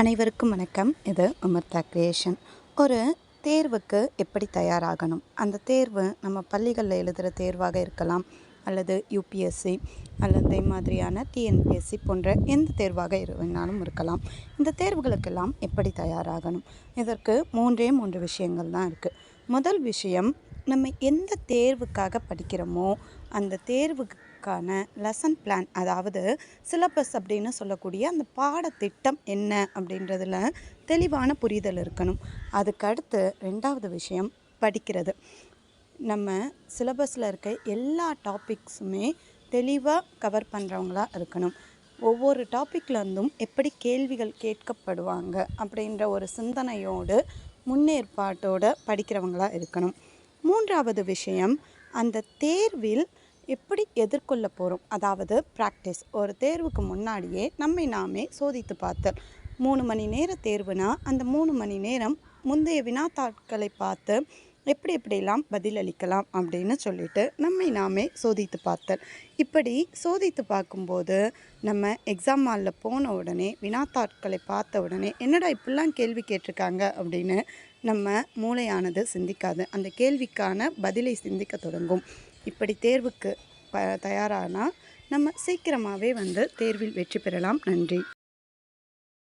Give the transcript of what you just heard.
அனைவருக்கும் வணக்கம். இது அமிர்தா கிரியேஷன் ஒரு தேர்வுக்கு எப்படி தயாராகணும்? அந்த தேர்வு நம்ம பள்ளிகளில் எழுதுகிற தேர்வாக இருக்கலாம் அல்லது யூபிஎஸ்சி அல்லது இதே மாதிரியான டிஎன்பிஎஸ்சி போன்ற எந்த தேர்வாக இருந்தாலும் வேணாலும் இருக்கலாம். இந்த தேர்வுகளுக்கெல்லாம் எப்படி தயாராகணும்? இதற்கு மூன்றே மூன்று விஷயங்கள் தான் இருக்குது முதல் விஷயம் நம்ம எந்த தேர்வுக்காக படிக்கிறோமோ அந்த தேர்வுக்கான லெசன் பிளான் அதாவது சிலபஸ் அப்படின்னு சொல்லக்கூடிய அந்த பாடத்திட்டம் என்ன அப்படின்றதுல தெளிவான புரிதல் இருக்கணும். அதுக்கு அடுத்து ரெண்டாவது விஷயம் படிக்கிறது. நம்ம சிலபஸில் இருக்க எல்லா டாபிக்ஸுமே தெளிவாக கவர் பண்ணுறவங்களா இருக்கணும். ஒவ்வொரு டாப்பிக்லேருந்தும் எப்படி கேள்விகள் கேட்கப்படுவாங்க அப்படின்ற ஒரு சிந்தனையோடு முன்னேற்பாட்டோடு படிக்கிறவங்களாக இருக்கணும். மூன்றாவது விஷயம் அந்த தேர்வில் எப்படி எதிர்கொள்ள போகிறோம் அதாவது ப்ராக்டிஸ் ஒரு தேர்வுக்கு முன்னாடியே நம்மை நாமே சோதித்து பார்த்தல் மூணு மணி நேர தேர்வுனா அந்த மூணு மணி நேரம் முந்தைய வினாத்தாட்களை பார்த்து எப்படி எப்படிலாம் பதிலளிக்கலாம் அப்படின்னு சொல்லிட்டு நம்மை நாமே சோதித்து பார்த்தல். இப்படி சோதித்து பார்க்கும்போது நம்ம எக்ஸாம் ஹாலில் போன உடனே வினாத்தாட்களை பார்த்த உடனே என்னடா இப்படிலாம் கேள்வி கேட்டிருக்காங்க அப்படின்னு நம்ம மூளையானது சிந்திக்காது. அந்த கேள்விக்கான பதிலை சிந்திக்க தொடங்கும். இப்படி தேர்வுக்கு ப தயாரானால் நம்ம சீக்கிரமாகவே வந்து தேர்வில் வெற்றி பெறலாம். நன்றி.